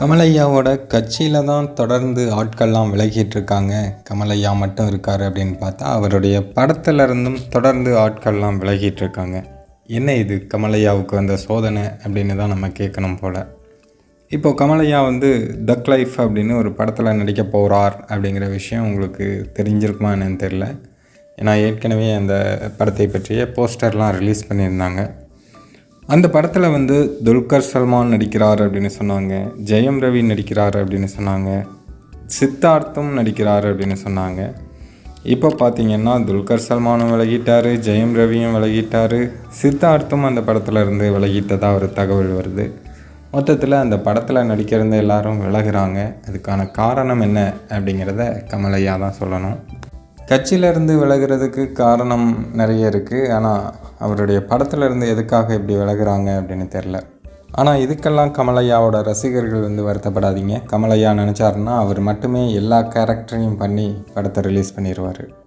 கமலையாவோட கட்சியில் தான் தொடர்ந்து ஆட்கள்லாம் விலகிட்டு இருக்காங்க கமலையா மட்டும் இருக்கார் அப்படின்னு பார்த்தா அவருடைய படத்துல இருந்தும் தொடர்ந்து ஆட்கள்லாம் விலகிட்டு இருக்காங்க என்ன இது? கமலையாவுக்கு வந்த சோதனை அப்படின்னு தான் நம்ம கேட்கணும் போல். இப்போது கமலையா வந்து தக் லைஃப் அப்படின்னு ஒரு படத்தில் நடிக்க போகிறார் அப்படிங்கிற விஷயம் உங்களுக்கு தெரிஞ்சிருக்குமா என்னன்னு தெரில ஏன்னா ஏற்கனவே அந்த படத்தை பற்றிய போஸ்டர்லாம் ரிலீஸ் பண்ணியிருந்தாங்க. அந்த படத்தில் வந்து துல்கர் சல்மான் நடிக்கிறார் அப்படின்னு சொன்னாங்க. ஜெயம் ரவி நடிக்கிறார் அப்படின்னு சொன்னாங்க. சித்தார்த்தும் நடிக்கிறார் அப்படின்னு சொன்னாங்க. இப்போ பார்த்தீங்கன்னா துல்கர் சல்மானும் விலகிட்டார் ஜெயம் ரவியும் விலகிட்டார். சித்தார்த்தும் அந்த படத்தில் இருந்து விலகிட்டதாக ஒரு தகவல் வருது. மொத்தத்தில் அந்த படத்தில் நடிக்கிறது எல்லாரும் விலகிறாங்க. அதுக்கான காரணம் என்ன அப்படிங்கிறத கமலையா தான் சொல்லணும். கட்சியிலேருந்து விலகிறதுக்கு காரணம் நிறைய இருக்குது ஆனால் அவருடைய படத்துலேருந்து எதுக்காக இப்படி விலகுறாங்க அப்படின்னு தெரில ஆனால் இதுக்கெல்லாம் கமலையாவோட ரசிகர்கள் வந்து வருத்தப்படாதீங்க. கமலையா நினச்சாருன்னா அவர் மட்டுமே எல்லா கேரக்டரையும் பண்ணி படத்தை ரிலீஸ் பண்ணிடுவார்